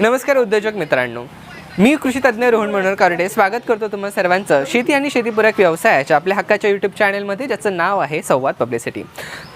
नमस्कार उद्योजक मित्रांनो. मी कृषी तज्ज्ञ रोहन मनोहर कारडे. स्वागत करतो तुम्हा सर्वांचं. शेती आणि शेतीपूरक व्यवसायाच्या आपल्या हक्काच्या यूट्यूब चॅनलमध्ये ज्याचं नाव आहे संवाद पब्लिसिटी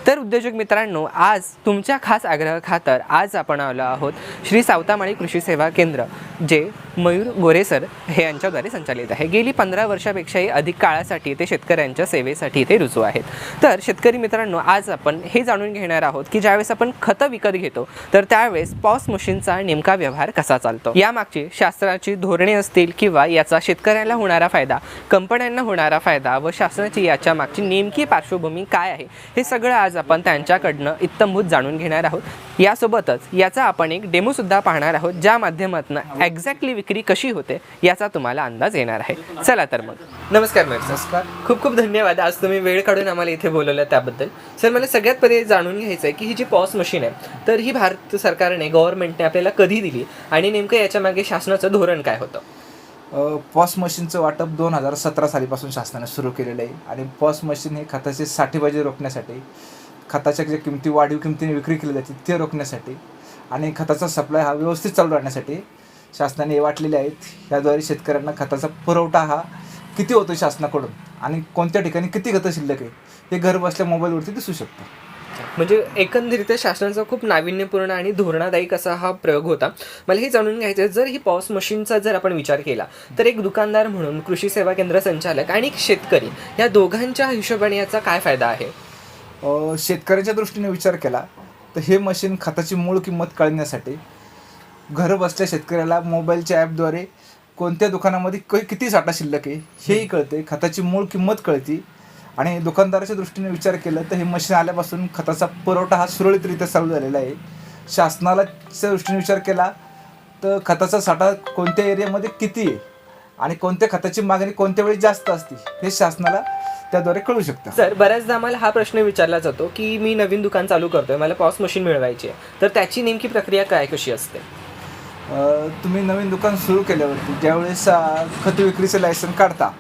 तर उद्योजक मित्रांनो आज तुमच्या खास आग्रह खातर आज आपण आलो आहोत श्री सावतामाळी कृषी सेवा केंद्र जे मयूर गोरे सर हे यांच्याद्वारे संचालित आहे. गेली पंधरा वर्षापेक्षाही अधिक काळासाठी ते शेतकऱ्यांच्या सेवेसाठी इथे रुजू आहेत. तर शेतकरी मित्रांनो आज आपण हे जाणून घेणार आहोत की ज्यावेळेस आपण खतं विकत घेतो तर त्यावेळेस पॉस मशीनचा नेमका व्यवहार कसा चालतो? यामागची शास्त्राची धोरणे असतील किंवा याचा शेतकऱ्याला होणारा फायदा कंपन्यांना होणारा फायदा व शासनाची याच्या मागची नेमकी पार्श्वभूमी काय आहे हे सगळं आज आपण त्यांच्याकडनं इत्तमभूत जाणून घेणार आहोत. यासोबतच याचा आपण एक डेमोसुद्धा पाहणार आहोत ज्या माध्यमातून एक्झॅक्टली विक्री कशी होते याचा तुम्हाला अंदाज येणार आहे. चला तर मग. नमस्कार मॅम नमस्कार. खूप खूप धन्यवाद. आज तुम्ही वेळ काढून आम्हाला इथे बोलवलं त्याबद्दल. सर मला सगळ्यात पहिले जाणून घ्यायचं आहे की ही जी पॉस मशीन आहे तर ही भारत सरकारने गव्हर्नमेंटने आपल्याला कधी दिली आणि नेमकं याच्या मागे शासनाचं धोरण काय होतं? पॉस मशीनचं वाटप दोन हजार सतरा सालीपासून शासनाने सुरू केलेलं आहे आणि पॉस मशीन हे खताचे साठेबाजी रोखण्यासाठी खताच्या ज्या किमती वाढीव किमतीने विक्री केली जाते ते रोखण्यासाठी आणि खताचा सप्लाय हा व्यवस्थित चालू राहण्यासाठी शासनाने हे वाटलेले आहेत. याद्वारे शेतकऱ्यांना खताचा पुरवठा हा किती होतो शासनाकडून आणि कोणत्या ठिकाणी किती खतं शिल्लक आहे हे घर बसल्या मोबाईलवरती दिसू शकतं. म्हणजे एकंदरीत शासनाचा खूप नाविन्यपूर्ण आणि धोरणादायक असा हा प्रयोग होता. मला हे जाणून घ्यायचं आहे जर ही पॉस मशीनचा जर आपण विचार केला तर एक दुकानदार म्हणून कृषी सेवा केंद्र संचालक आणि एक शेतकरी या दोघांच्या हिशोबाने याचा काय फायदा आहे? शेतकऱ्याच्या दृष्टीने विचार केला तर हे मशीन खताची मूळ किंमत कळण्यासाठी घर बसल्या शेतकऱ्याला मोबाईलच्या ॲपद्वारे कोणत्या दुकानामध्ये क किती साठा शिल्लक आहे हेही कळते खताची मूळ किंमत कळती. आणि दुकानदाराच्या दृष्टीने विचार केला तर हे मशीन आल्यापासून खताचा पुरवठा हा सुरळीतरित्या चालू झालेला आहे. शासनाला च्या दृष्टीने विचार केला तर खताचा साठा कोणत्या एरियामध्ये किती आहे आणि कोणत्या खताची मागणी कोणत्या वेळी जास्त असते हे शासनाला त्याद्वारे कळू शकतं. सर बऱ्याचदा आम्हाला हा प्रश्न विचारला जातो की मी नवीन दुकान चालू करतोय मला पॉस मशीन मिळवायची आहे. तर त्याची नेमकी प्रक्रिया काय कशी असते? तुम्ही नवीन दुकान सुरू केल्यावरती ज्यावेळेस खत विक्रीचं लायसन काढता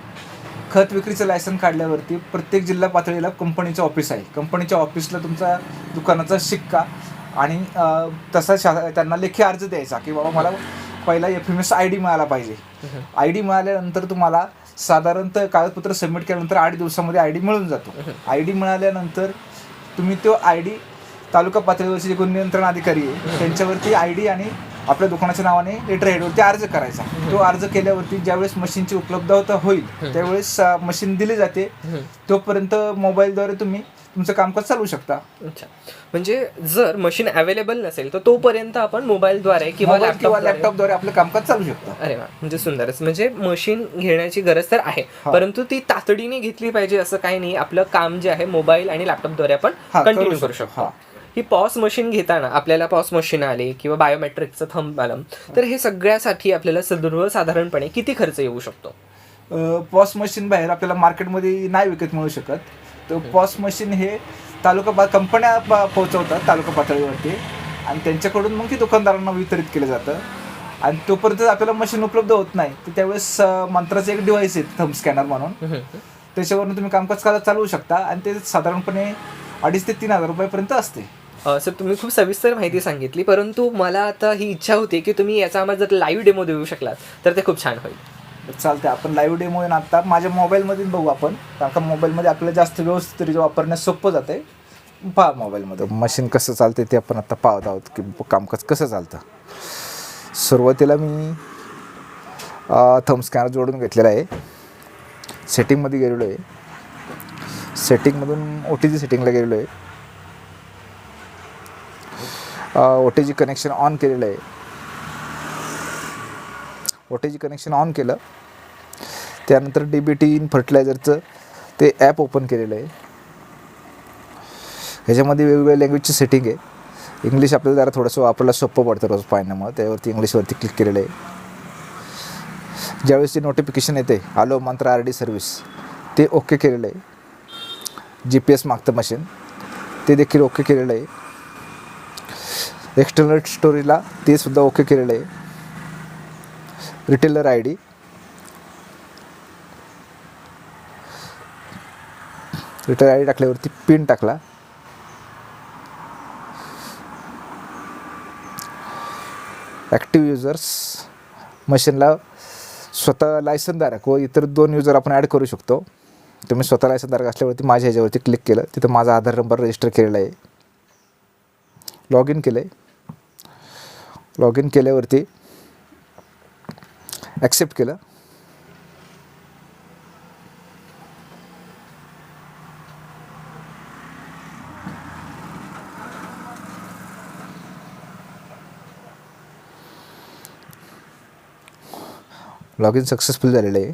खत विक्रीचं लायसन काढल्यावरती प्रत्येक जिल्हा पातळीला कंपनीचं ऑफिस आहे. कंपनीच्या ऑफिसला तुमचा दुकानाचा शिक्का आणि तसा शा त्यांना लेखी अर्ज द्यायचा की बाबा मला पहिला F M S I D मिळाला पाहिजे. आय डी मिळाल्यानंतर तुम्हाला साधारणतः कागदपत्र सबमिट केल्यानंतर आठ दिवसामध्ये आय डी मिळून जातो. आय डी मिळाल्यानंतर तुम्ही तो आय डी तालुका पातळीवरचे जे गुण नियंत्रण अधिकारी आहे त्यांच्यावरती आय डी आणि आपल्या दुकानाच्या नावाने लेटर हेडवरती अर्ज करायचा. तो अर्ज केल्यावरती ज्यावेळेस मशीनची उपलब्धता होईल त्यावेळेस मशीन दिली जाते. तोपर्यंत मोबाईलद्वारे तुम्ही तुमचं कामकाज चालू शकता. अच्छा. म्हणजे जर मशीन अवेलेबल नसेल तर तोपर्यंत आपण मोबाईलद्वारे किंवा मोबाईल किंवा लॅपटॉप लॅपटॉपद्वारे आपलं कामकाज चालू शकतं. अरे वा म्हणजे सुंदरच. म्हणजे मशीन घेण्याची गरज तर आहे. परंतु ती तातडीने घेतली पाहिजे असं काही नाही. आपलं काम जे आहे मोबाईल आणि लॅपटॉपद्वारे आपण कंटिन्यू करू शकतो. हा. पॉस मशीन घेताना आपल्याला पॉस मशीन आले किंवा बायोमेट्रिकचं थंब आलं तर हे सगळ्यासाठी आपल्याला सर्वसाधारणपणे किती खर्च येऊ शकतो? पॉस मशीन बाहेर आपल्याला मार्केटमध्ये नाही विकत मिळू शकत. तर पॉस मशीन हे तालुका पा कंपन्या पा- पोहोचवतात तालुका पातळीवरती. आणि त्यांच्याकडून मग ते दुकानदारांना वितरित केलं जातं. आणि तोपर्यंत आपल्याला मशीन उपलब्ध होत नाही. तर त्यावेळेस मंत्राचं एक डिव्हाइस आहे थंब स्कॅनर म्हणून. त्याच्यावरून तुम्ही कामकाज चालवू शकता. आणि ते साधारणपणे अडीच ते तीन हजार रुपयापर्यंत असते. सर तुम्ही खूप सविस्तर माहिती सांगितली परंतु मला आता ही इच्छा होती की तुम्ही याचा आम्हाला जर लाईव्ह डेमो देऊ शकलात तर ते खूप छान होईल. चालते आपण लाईव्ह डेमो आता माझ्या मोबाईलमध्ये बघू आपण कारण का मोबाईलमध्ये आपल्याला जास्त व्यवस्थितरित्या वापरण्यास सोपं जाते पहा मोबाईलमध्ये मशीन कसं चालते ते आपण आता पाहत आहोत की कामकाज कसं चालतं. सुरुवातीला मी थंब स्कॅनर जोडून घेतलेला आहे. सेटिंगमध्ये गेलेलो आहे. सेटिंगमधून ओ टी जी सेटिंगला गेलेलो आहे. O T G connection on केलेलं आहे. O T G connection on केलं. त्यानंतर डी बी टी इन फर्टिलायझरचं ते ॲप ओपन केलेलं आहे. ह्याच्यामध्ये वेगवेगळ्या लँग्वेजची सेटिंग आहे. इंग्लिश आपल्याला जरा थोडंसं वापरायला सोपं पडतं रोज पाहण्यामुळे. त्यावरती इंग्लिशवरती क्लिक केलेलं आहे. ज्यावेळेस ते नोटिफिकेशन येते आलो मंत्र आर डी सर्व्हिस ते ओके केलेलं आहे. जी पी एस मागतं मशीन ते देखील ओके केलेलं आहे. एक्सटर्नल स्टोरीला ते सुद्धा ओके केलेलं आहे. Retailer I D retailer I D टाकल्यावरती pin टाकला. ॲक्टिव्ह युजर्स मशीनला स्वतः लायसनधारक व इतर दोन युजर आपण ॲड करू शकतो. तुम्ही स्वतः लायसनधारक असल्यावरती माझ्या ह्याच्यावरती क्लिक केलं तिथं माझा आधार नंबर रजिस्टर केलेला आहे. लॉग इन केलं आहे लॉग इन केल्यावरती ॲक्सेप्ट केलं. लॉग इन सक्सेसफुल झालेलं आहे.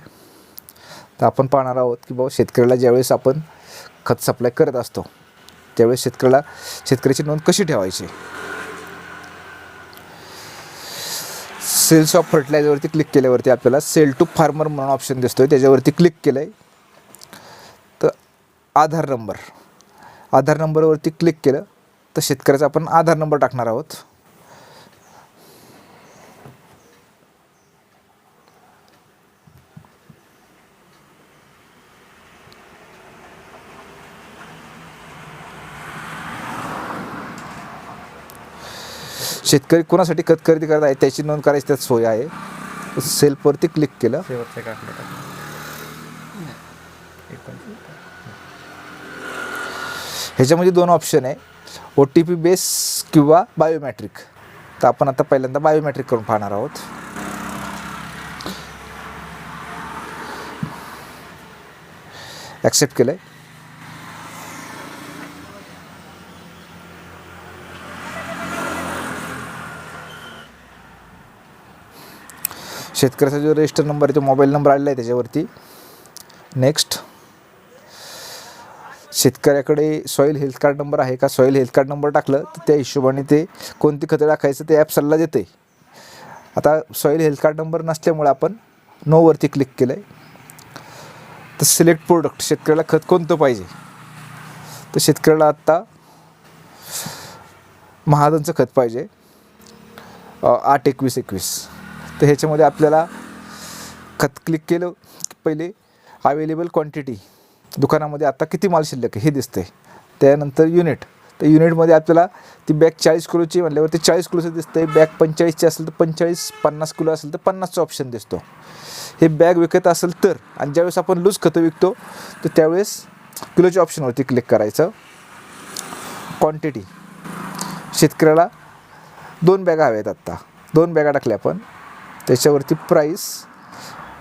तर आपण पाहणार आहोत की बाबा शेतकऱ्याला ज्यावेळेस आपण खत सप्लाय करत असतो त्यावेळेस शेतकऱ्याला शेतकऱ्याची नोंद कशी ठेवायची? सेल्स ऑफ फर्टिलायझरवरती क्लिक केल्यावरती आपल्याला सेल टू फार्मर म्हणून ऑप्शन दिसतोय. त्याच्यावरती क्लिक केलं आहे तर आधार नंबर आधार नंबरवरती क्लिक केलं तर शेतकऱ्याचा आपण आधार नंबर टाकणार आहोत. शेतकरी कोणासाठी खत खरेदी करत आहे त्याची नोंद करायची त्यात सोय आहे. सेल्फवरती क्लिक केलं. ह्याच्यामध्ये दोन ऑप्शन आहे. ओ टी पी बेस किंवा बायोमॅट्रिक तर आपण आता पहिल्यांदा बायोमॅट्रिक करून पाहणार आहोत. ॲक्सेप्ट केलं आहे शेतकऱ्याचा जो रजिस्टर नंबर आहे तो मोबाईल नंबर आलेला आहे त्याच्यावरती. नेक्स्ट शेतकऱ्याकडे सॉईल हेल्थ कार्ड नंबर आहे का? सॉईल हेल्थ कार्ड नंबर टाकलं तर त्या हिशोबाने ते कोणती खतं टाकायचं ते ॲप सल्ला देते आता सॉईल हेल्थ कार्ड नंबर नसल्यामुळे आपण नोवरती क्लिक केलं आहे तर सिलेक्ट प्रोडक्ट शेतकऱ्याला खत कोणतं पाहिजे? तर शेतकऱ्याला आत्ता महादनचं खत पाहिजे. आठ एकवीस एकवीस. तर ह्याच्यामध्ये आपल्याला खत क्लिक केलं पहिले अवेलेबल क्वांटिटी दुकानामध्ये आता किती माल शिल्लक आहे हे दिसते त्यानंतर युनिट तर युनिटमध्ये आपल्याला ती बॅग चाळीस किलोची म्हटल्यावर ते चाळीस किलोचं आहे बॅग पंचेचाळीसची असेल तर पंचेचाळीस पन्नास किलो असेल तर पन्नासचा ऑप्शन दिसतो. हे बॅग विकत असेल तर आणि ज्यावेळेस आपण लूज खतं विकतो तर त्यावेळेस किलोच्या ऑप्शनवरती क्लिक करायचं. क्वांटिटी शेतकऱ्याला दोन बॅगा हव्यात आत्ता दोन बॅगा टाकल्या आपण. त्याच्यावरती प्राईस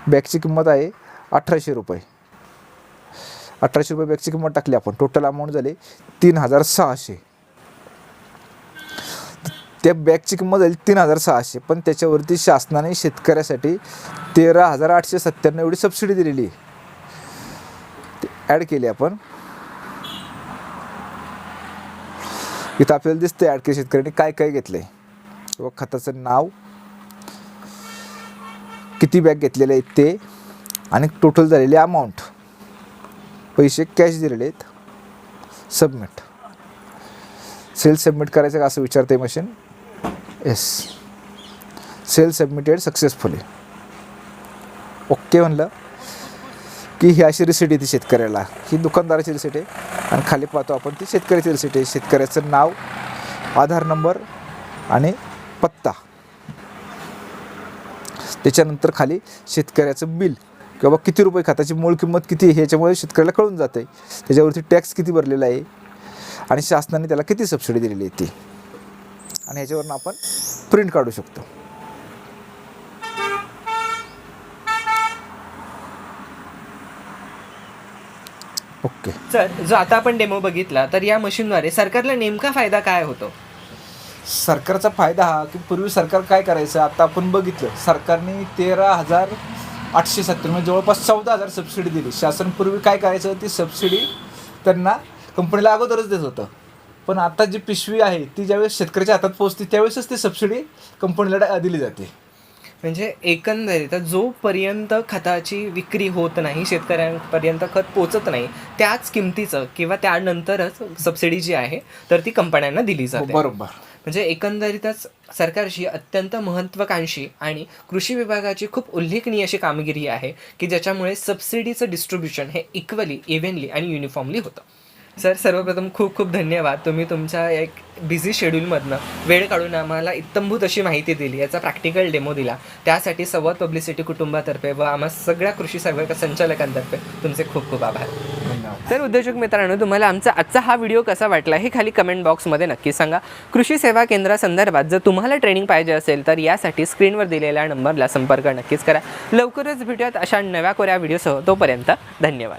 बॅगची किंमत आहे अठराशे रुपये. अठराशे रुपये बॅगची किंमत टाकली आपण. टोटल अमाऊंट झाली तीन हजार सहाशे. त्या बॅगची किंमत झाली तीन हजार सहाशे पण त्याच्यावरती शासनाने शेतकऱ्यासाठी तेरा हजार आठशे सत्त्याण्णव एवढी सबसिडी दिलेली आहे. ॲड केली आपण. इथं आपल्याला दिसतंय ॲड केली शेतकऱ्यांनी काय काय घेतलं आहे किंवा खताचं नाव किती बॅग घेतलेले आहेत ते आणि टोटल झालेले अमाऊंट पैसे कॅश दिलेले आहेत. सबमिट सेल सबमिट करायचं का असं विचारते machine yes sell submitted successfully okay म्हणलं की ही अशी रिसिट येते शेतकऱ्याला. ही दुकानदाराची रिसिट आहे. आणि खाली पाहतो आपण ती शेतकऱ्याची रिसिट आहे. शेतकऱ्याचं नाव आधार नंबर आणि पत्ता. त्याच्यानंतर खाली शेतकऱ्याचं बिल किंवा किती रुपये खताची मूळ किंमत किती आहे ह्याच्यामुळे शेतकऱ्याला कळून जाते त्याच्यावरती टॅक्स किती भरलेला आहे आणि शासनाने त्याला किती सबसिडी दिलेली आहे ती. आणि ह्याच्यावरून आपण प्रिंट काढू शकतो. ओके. सर जो आता आपण डेमो बघितला तर या मशीनद्वारे सरकारला नेमका फायदा काय होतो? सरकारचा फायदा हा की पूर्वी सरकार काय करायचं? आता आपण बघितलं सरकारने तेरा हजार आठशे सत्तर म्हणजे जवळपास चौदा हजार सबसिडी दिली. शासन पूर्वी काय करायचं? ती सबसिडी त्यांना कंपनीला अगोदरच देत होतं. पण आता जी पिशवी आहे ती ज्यावेळेस शेतकऱ्याच्या हातात पोहोचते त्यावेळेसच ती सबसिडी कंपनीला दिली जाते. म्हणजे एकंदरीत जोपर्यंत खताची विक्री होत नाही शेतकऱ्यांपर्यंत खत पोचत नाही त्याच किमतीचं किंवा त्यानंतरच सबसिडी जी आहे तर ती कंपन्यांना दिली जाते. बरोबर. म्हणजे एकंदरीतच सरकारची अत्यंत महत्त्वाकांक्षी आणि कृषी विभागाची खूप उल्लेखनीय अशी कामगिरी आहे की ज्याच्यामुळे सबसिडीचं डिस्ट्रीब्युशन हे इक्वली इव्हनली आणि युनिफॉर्मली होतं. सर सर्वप्रथम खूप खूप धन्यवाद. तुम्ही तुमच्या एक बिझी शेड्यूलमधनं वेळ काढून आम्हाला इत्तंभूत अशी माहिती दिली याचा प्रॅक्टिकल डेमो दिला. त्यासाठी संवाद पब्लिसिटी कुटुंबातर्फे व आम्हा सगळ्या कृषी सर्व संचालकांतर्फे तुमचे खूप खूप आभार. तर उद्योजक मित्रांनो तुम्हाला आमचा आजचा हा व्हिडिओ कसा वाटला हे खाली कमेंट बॉक्समध्ये नक्की सांगा. कृषी सेवा केंद्रासंदर्भात जर तुम्हाला ट्रेनिंग पाहिजे असेल तर यासाठी स्क्रीनवर दिलेल्या नंबरला संपर्क नक्कीच करा. लवकरच भेटूयात अशा नव्या कोऱ्या व्हिडिओसह तोपर्यंत धन्यवाद.